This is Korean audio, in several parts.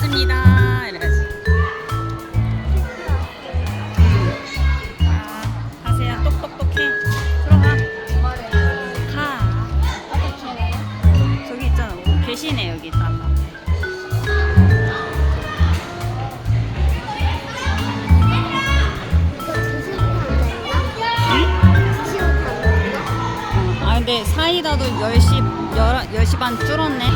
감사합니다. 이래야지. 아, 가세요. 똑똑똑해. 들어가. 가. 저기 있잖아. 오, 계시네 여기. 어, 아 근데 사이다도 10시 10, 10시 반 줄었네.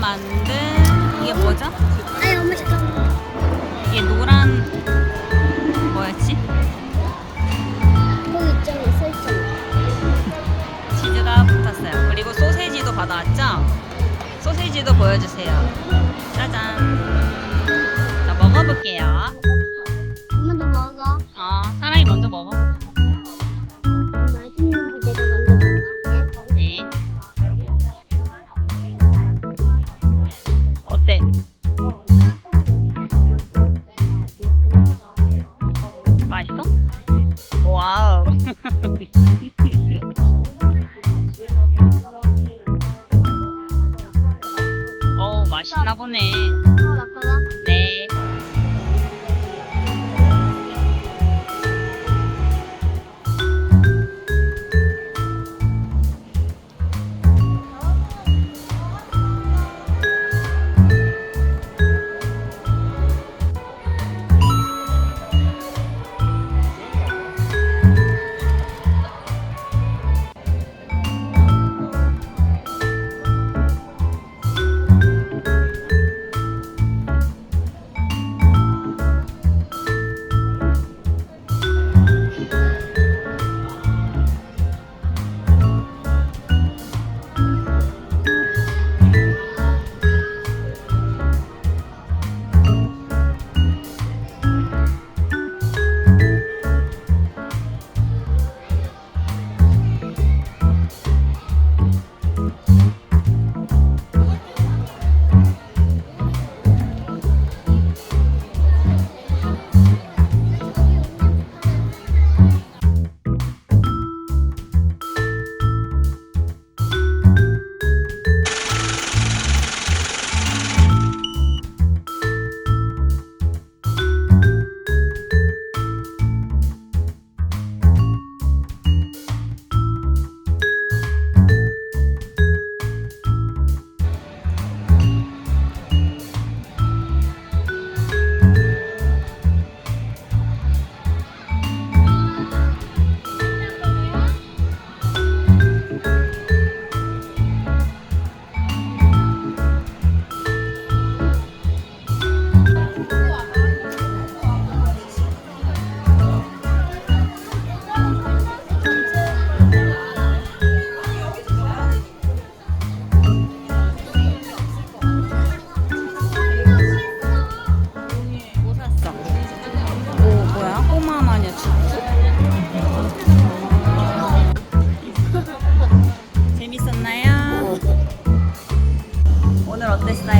만든 이게 뭐죠? 아니 엄마 잠깐만. 이게 노란 뭐였지? 거기 있잖아 써있잖아. 치즈가 붙었어요. 그리고 소세지도 받아왔죠? 소세지도 보여주세요. 짜잔. 자, 먹어볼게요. 어, 맛있나 보네.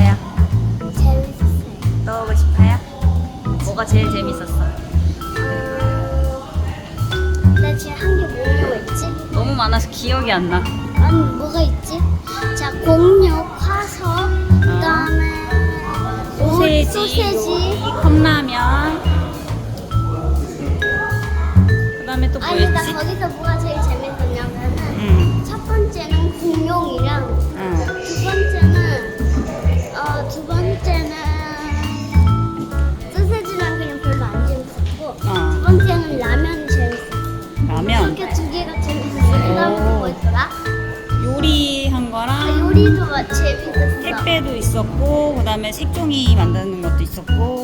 어땠어요? 재밌었어요. 또 오고 싶어요? 뭐가 제일 재밌었어? 나 지금 한개 뭐가 있지? 너무 많아서 기억이 안 나. 아니 뭐가 있지? 자 공룡, 화석, 그다음에 소세지, 소세지. 컵라면. 그다음에 또 뭐 아니 나 있지? 거기서 뭐가 제일 재밌었냐면은 응. 첫 번째는 공룡이랑 재밌었어. 택배도 있었고 그다음에 색종이 만드는 것도 있었고